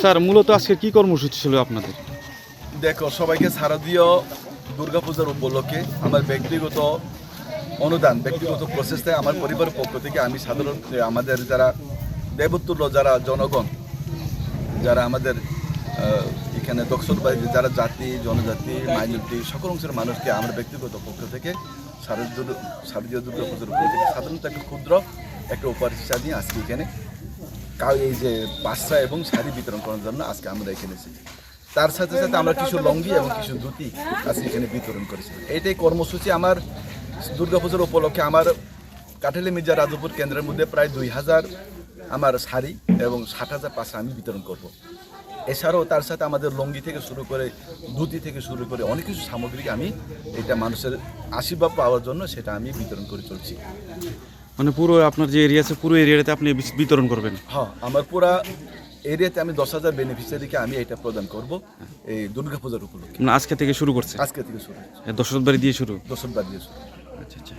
Sir, মূলত আজকে কি কর্মসূচি ছিল আপনাদের? দেখো, সবাইকে শারদীয় দুর্গাপূজার উপলক্ষে আমার ব্যক্তিগত অনুদান, ব্যক্তিগত প্রসেসে আমার পরিবারের পক্ষ থেকে আমি সাধারণ আমাদের যারা দেবতুল্য যারা জনগণ, যারা আমাদের এখানে দক্ষিণবাড়ি যারা জাতি, জনজাতি, মাইনরিটি, সকল অংশের মানুষকে আমার ব্যক্তিগত পক্ষ থেকে শারদীয় শারদীয় দুর্গাপূজার উপলক্ষে সাধারণত একটা ক্ষুদ্র একটা উপহার নিয়ে আজকে এখানে এই যে বাসা এবং শাড়ি বিতরণ করার জন্য আজকে আমরা এখানে এসেছি। তার সাথে সাথে আমরা কিছু লঙ্গি এবং কিছু ধুতি আজকে এখানে বিতরণ করেছি। এইটাই কর্মসূচি আমার দুর্গাপূজার উপলক্ষে আমার কাঠালি মির্জা রাজপুর কেন্দ্রের মধ্যে প্রায় দুই হাজার আমার শাড়ি এবং ষাট হাজার পাশে আমি বিতরণ করব। এছাড়াও তার সাথে আমাদের লঙ্গি থেকে শুরু করে ধুতি থেকে শুরু করে অনেক কিছু সামগ্রী আমি এটা মানুষের আশীর্বাদ পাওয়ার জন্য সেটা আমি বিতরণ করে চলছি। মানে পুরো আপনার যে এরিয়া আছে পুরো এরিয়াতে আপনি বিতরণ করবেন? হ্যাঁ আমার পুরা এরিয়াতে আমি দশ হাজার বেনিফিসিয়ারিকে আমি এটা প্রদান করব এই দুর্গা পূজার উপলক্ষে। মানে আজকে থেকে শুরু করছে? আজকে থেকে শুরু দশ দশরথ বাড়ি দিয়ে শুরু? দশ বাড়ি দিয়ে শুরু। আচ্ছা আচ্ছা।